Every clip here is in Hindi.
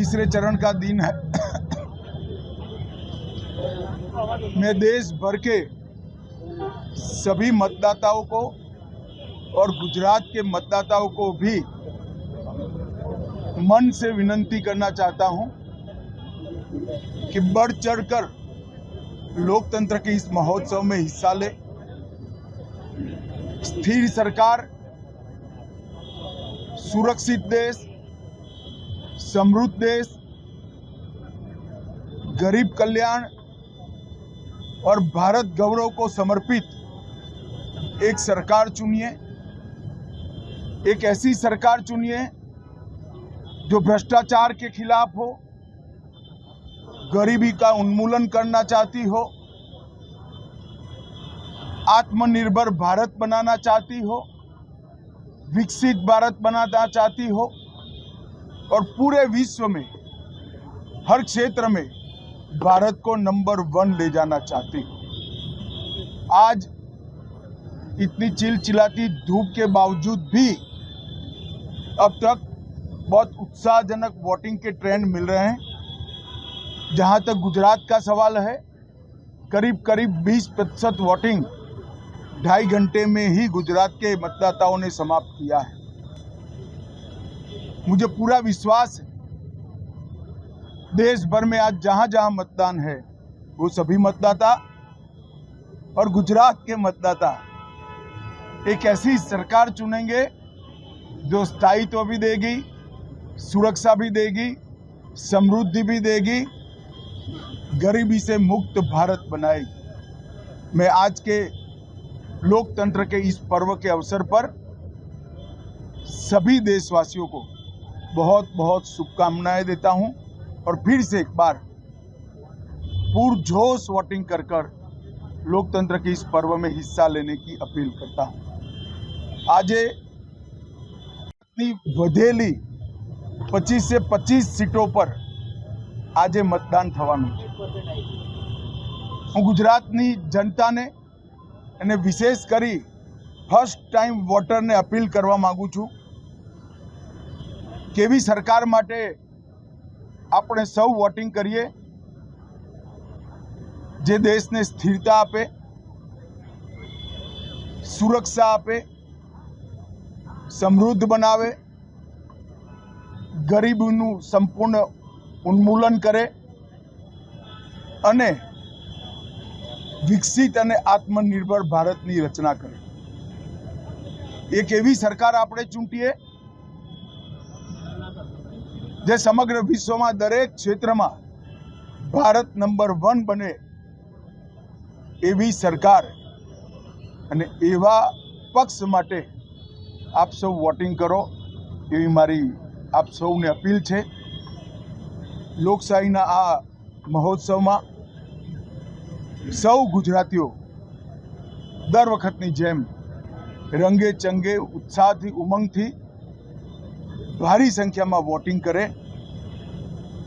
तीसरे चरण का दिन है। मैं देश भर के सभी मतदाताओं को और गुजरात के मतदाताओं को भी मन से विनंती करना चाहता हूँ कि बढ़ चढ़कर लोकतंत्र के इस महोत्सव में हिस्सा ले। स्थिर सरकार, सुरक्षित देश समृद्ध देश, गरीब कल्याण और भारत गौरव को समर्पित एक सरकार चुनिए, एक ऐसी सरकार चुनिए जो भ्रष्टाचार के खिलाफ हो, गरीबी का उन्मूलन करना चाहती हो, आत्मनिर्भर भारत बनाना चाहती हो, विकसित भारत बनाना चाहती हो और पूरे विश्व में, हर क्षेत्र में भारत को नंबर वन ले जाना चाहती हो। आज इतनी चिलचिलाती धूप के बावजूद भी अब तक बहुत उत्साहजनक वोटिंग के ट्रेंड मिल रहे हैं। जहाँ तक गुजरात का सवाल है करीब करीब 20 प्रतिशत वोटिंग ढाई घंटे में ही गुजरात के मतदाताओं ने समाप्त किया है। मुझे पूरा विश्वास है। देश भर में आज जहाँ जहाँ मतदान है, वो सभी मतदाता और गुजरात के मतदाता एक ऐसी सरकार चुनेंगे जो स्थायित्व तो भी देगी, सुरक्षा भी देगी, समृद्धि भी देगी, गरीबी से मुक्त भारत बनाएगी। मैं आज के लोकतंत्र के इस पर्व के अवसर पर सभी देशवासियों को बहुत बहुत शुभकामनाएं देता हूं और फिर से एक बार पुरजोश वोटिंग कर कर लोकतंत्र के इस पर्व में हिस्सा लेने की अपील करता हूं આજે વધેલી પચીસે પચીસ સીટો પર આજે મતદાન થવાનું છે હું ગુજરાતની જનતાને અને વિશેષ કરી ફર્સ્ટ ટાઈમ વોટરને અપીલ કરવા માગું છું કેવી સરકાર માટે આપણે સૌ વોટિંગ કરીએ? જે દેશને સ્થિરતા આપે, સુરક્ષા આપે, સમૃદ્ધ બનાવે, ગરીબીનું સંપૂર્ણ ઉન્મૂલન કરે અને વિકસિત અને આત્મનિર્ભર ભારતની રચના કરે. એક એવી સરકાર આપણે ચૂંટીએ જે સમગ્ર વિશ્વમાં દરેક ક્ષેત્રમાં ભારત નંબર વન બને એવી સરકાર અને એવા પક્ષ માટે આપ સૌ વોટિંગ કરો એવી મારી આપ સૌને અપીલ છે. લોકશાહીના આ મહોત્સવમાં સૌ ગુજરાતીઓ દર વખતની જેમ રંગે ચંગે ઉત્સાહથી ઉમંગથી ભારી સંખ્યામાં વોટિંગ કરે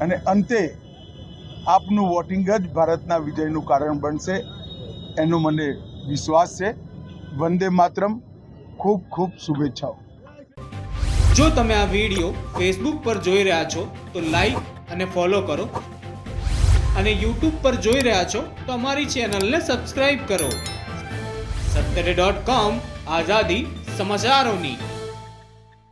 અને અંતે આપનું વોટિંગ જ ભારતના વિજયનું કારણ બનશે એનો મને વિશ્વાસ છે. વંદે માતરમ. ખૂબ ખૂબ શુભેચ્છાઓ. જો તમે આ વીડિયો ફેસબુક પર જોઈ રહ્યા છો, તો લાઈક અને ફોલો કરો. અને યુટ્યુબ પર જોઈ રહ્યા છો, તો અમારી ચેનલને સબસ્ક્રાઈબ કરો. સત્તરે ડોટ કોમ આઝાદી સમાચારોની.